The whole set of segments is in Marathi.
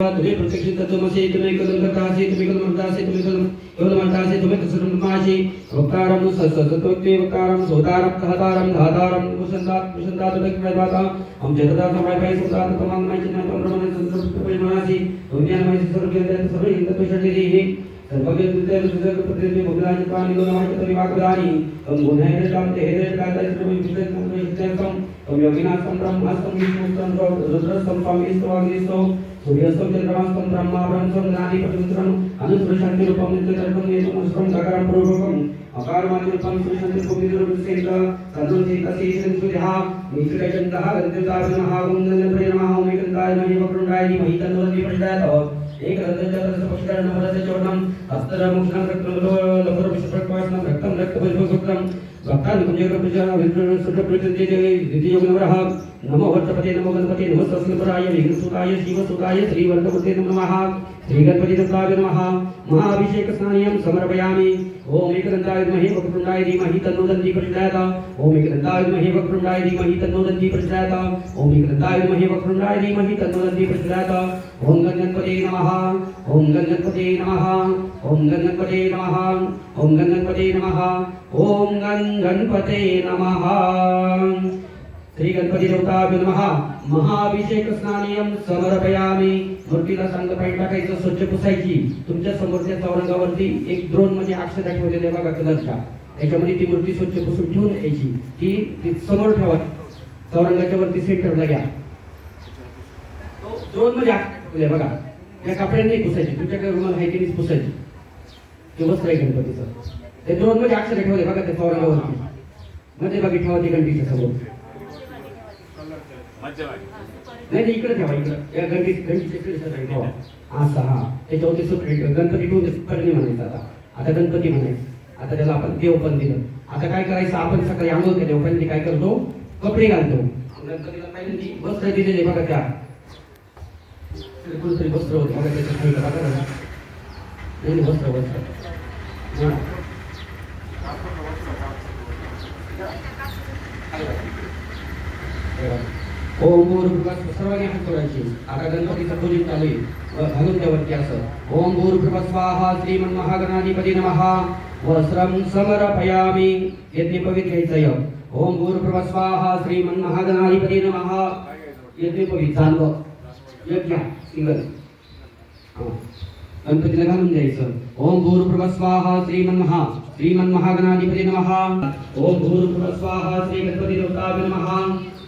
तुम्ही प्रत्यक्ष तत्वमसी तुम्ही कलम करतासी तुम्ही कलम करतासी तुम्ही कलम कलम करतासी तुम्ही कसरम माशी वक्तारम ससतोक्ते वक्तारम सोतारम कहतारम धातारम कुसंदात कुसंदात तक हम जगदा समय पाई सुदात तमाम माई चिन्ह ब्रह्मन संतप्त परिमाणासी दुनिया माई सर्व केंद्र सर्व इंद्र तो शरीरी हे सर्वज्ञ तुझे तुझे प्रतिदिन भगवान पाणी दोन माहिती तरी वाकदानी हम गुन्हे काम ते हे काय काय तुम्ही शिक्षण हम योगिनासम ब्रह्मासम विष्णुसम रुद्रसम स्वामीस्तवाग्निस्तो ब्रह्मा ब्रह्मं ज्ञानी पवित्रम् अनुसृशन्ति रूपं नित्यतर्कं नेतुमस्त्रं गगनं पूर्वकम् अकारमादिरूपं सृशन्ति भूमिरुपसेन्द्र तन्नं चेतसेशं सुजः नीचकचन्दः गन्धताभिनमः गुन्दनप्रियनमः ओमेकन्ताय महि वक्रुण्डाय धीमहि तन्नोदन्ति प्रचोदयात् एकदन्तचतुर्दश पक्षकरणं चोर्णं हस्तरमुक्षणं रक्तं लघुरविषप्रक्वासनं रक्तं रक्तपरिभोक्तं भक्तानि कुञ्जकप्रचार विष्णुसुखप्रचन्ते द्वितीयोगनवरः नमो वर्तपते नमो गणपते नमो तस्मपराय विघ्नसुताय शिवसुताय श्रीवर्तपते नमः श्रीगणपति दत्ताय नमः महाभिषेकस्नानीयं समर्पयामि। ओम एकदन्ताय विद्महे वक्रतुण्डाय धीमहि तन्नो दन्ति प्रचोदयात् ओम एकदन्ताय विद्महे वक्रतुण्डाय धीमहि तन्नो दन्ति प्रचोदयात् ओम एकदन्ताय विद्महे वक्रतुण्डाय धीमहि तन्नो दन्ति प्रचोदयात् ओम गणपते नमः ओम गणपते नमः ओम गणपते नमः ओम गणपते नमः ओम गणपते नमः। श्री गणपती देवताभ्य नमः। महाअभिषेक स्नानियम समर्पयामी। मूर्तीला सांग पाणी टाकायचं स्वच्छ पुसायची. तुमच्या समोरच्या चौरंगावरती एक द्रोण म्हणजे अक्षर ठेवलेले बघा कलरच्या. त्याच्यामध्ये ती मूर्ती स्वच्छ पुसून ठेवून यायची ती ती समोर ठेवा. चौरंगाच्या वरती सेंटरला घ्या. द्रोण म्हणजे अक्षर बघा. त्या कपड्यांनी पुसायची. तुमच्याकडे रुमाल आहे पुसायची? ते वस्त्र आहे गणपतीचं. ते दोन म्हणजे अक्षर ठेवले बघा ते चौरंगावरती मध्ये बघी ठेवा ते घंटीच्या समोर नाही नाही इकडे ठेवा इकडे. या गणपती गणपती इकडे ठेवा ठेवा. असा हा. त्याच्यावरती सुट गणपती ठेवून करणे म्हणायचं आता. आता गणपती म्हणायचं. आता त्याला आपण देव पण दिलं. आता काय करायचं? आपण सकाळी आंघोळ केल्या पहिल्यांदा काय करतो? कपडे घालतो. गणपतीला पहिल्यांदा वस्त्र दिलेले बघा त्या. कुठेतरी वस्त्र होते. बघा त्याच्या बघा वस्त्र वस्त्र हा. ओम भूर्भुवः सर्वांनी हात आता गणपतीचं पूजन चालू आहे घालून त्यावरती असं ओम भूर्भुव स्वाहा श्रीमन श्रीमन्महागणाधिपती नमः. वस्त्रं समर्पयामि यज्ञपवित घ्यायचं ओम भूर्भुव स्वाहा श्रीमन श्रीमन्महागणाधिपती नमः. यज्ञपवित चालू यज्ञ सिंगल गणपतीला घालून द्यायचं ओम भूर्भुवः स्वाहा श्रीमन्महा, श्रीमन्महागणाधिपती नमः। ओम भूर्भुवः स्वाहा श्री गणपती देवताभ्यो नमः।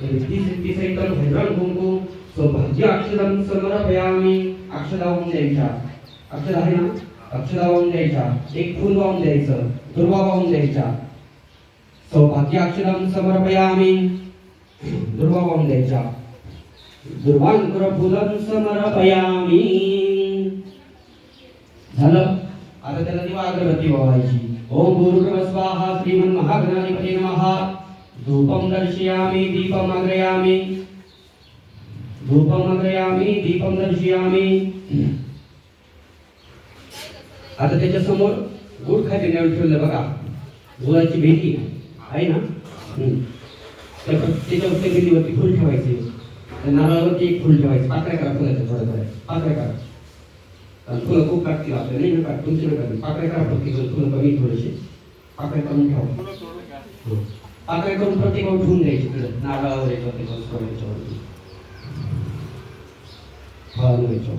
रिद्धी सहितं भद्रं कुंकू सौभाग्य अक्षरं समर्पयामी अक्षर वाहून द्यायच्या अक्षर आहे ना अक्षर वाहून द्यायच्या एक फुल वाहून द्यायचं दुर्वा वाहून द्यायच्या सौभाग्य अक्षरं समर्पयामी। दुर्वा वाहून द्यायच्या दुर्वांकुर फुलं समर्पयामी। झालं आता त्याला ती अगरबत्ती वाहायची ओम गुरुर्भव स्वाहा श्रीमन महागणाधिपती नमः। धूपं दर्शयामि दीपं अग्रयामि। धूपम अग्रयामि दीपं दर्शयामि। आता त्याच्यासमोर गुड खाते नेऊन ठेवलं बघा। गुळाची भेटी आहे ना? तर त्याच्या त्याच्यावर भेटीवरती फुल ठेवायचे. त्या नारळावरती एक फुल ठेवायचं. पात्र करा फुलाचं थोडं थोडं. पात्र करा. फुलं खूप काढतील आपल्याला. नाही ना काढ तुमच्याकडे पाकळ्या करा प्रत्येक फुलं कमी थोडेसे. पाकळ्या करून ठेवा. हो. पाकळ्या करून प्रत्येकावर ठेवून द्यायची तिकडे नारळावर याच्यावरती. सोडायच्यावरती फळावर याच्यावर